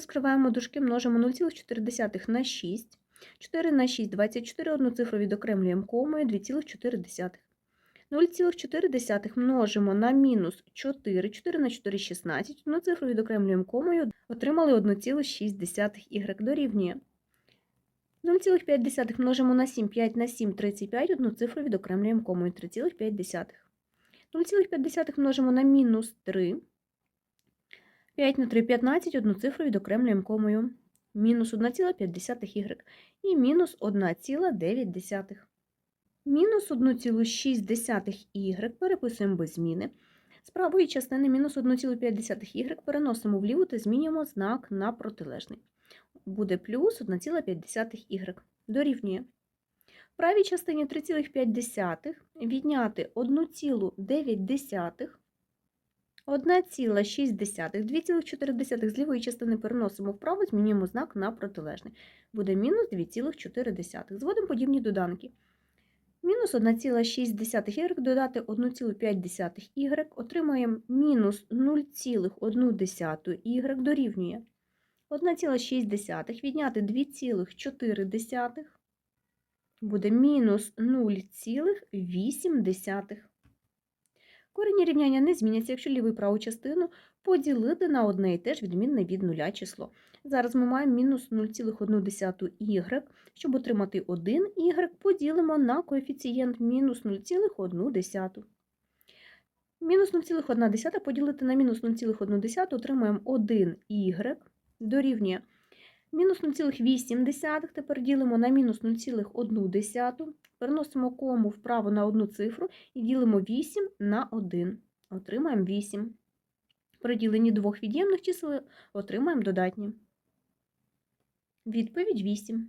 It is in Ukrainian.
Розкриваємо дужки, множимо 0,4 на 6. 4 на 6 – 24, одну цифру відокремлюємо комою 2,4. 0,4 множимо на мінус 4, 4 на 4 – 16, одну цифру відокремлюємо комою, отримали 1,6 y дорівнює. 0,5 множимо на 7, 5 на 7 – 35, одну цифру відокремлюємо комою 3,5. 0,5 множимо на мінус 3, 5 на 3 – 15, одну цифру відокремлюємо комою. Мінус 1,5y і мінус 1,9. Мінус 1,6y переписуємо без зміни. З правої частини мінус 1,5y переносимо вліву та змінюємо знак на протилежний. Буде плюс 1,5y. Дорівнює. В правій частині 3,5 відняти 1,9 1,6, 2,4 з лівої частини переносимо вправо, змінюємо знак на протилежний. Буде мінус 2,4. Зводимо подібні доданки. Мінус 1,6y додати 1,5y, отримаємо мінус 0,1y дорівнює 1,6 відняти 2,4 буде мінус 0,8. Корені рівняння не зміняться, якщо ліву і праву частину поділити на одне і те ж відмінне від нуля число. Зараз ми маємо мінус 0,1y. Щоб отримати 1y, поділимо на коефіцієнт мінус 0,1. Мінус 0,1 поділити на мінус 0,1 отримаємо 1y дорівнює мінус 0,8, тепер ділимо на мінус 0,1, переносимо кому вправо на одну цифру і ділимо 8 на 1. Отримаємо 8. При діленні двох від'ємних чисел отримаємо додатні. Відповідь 8.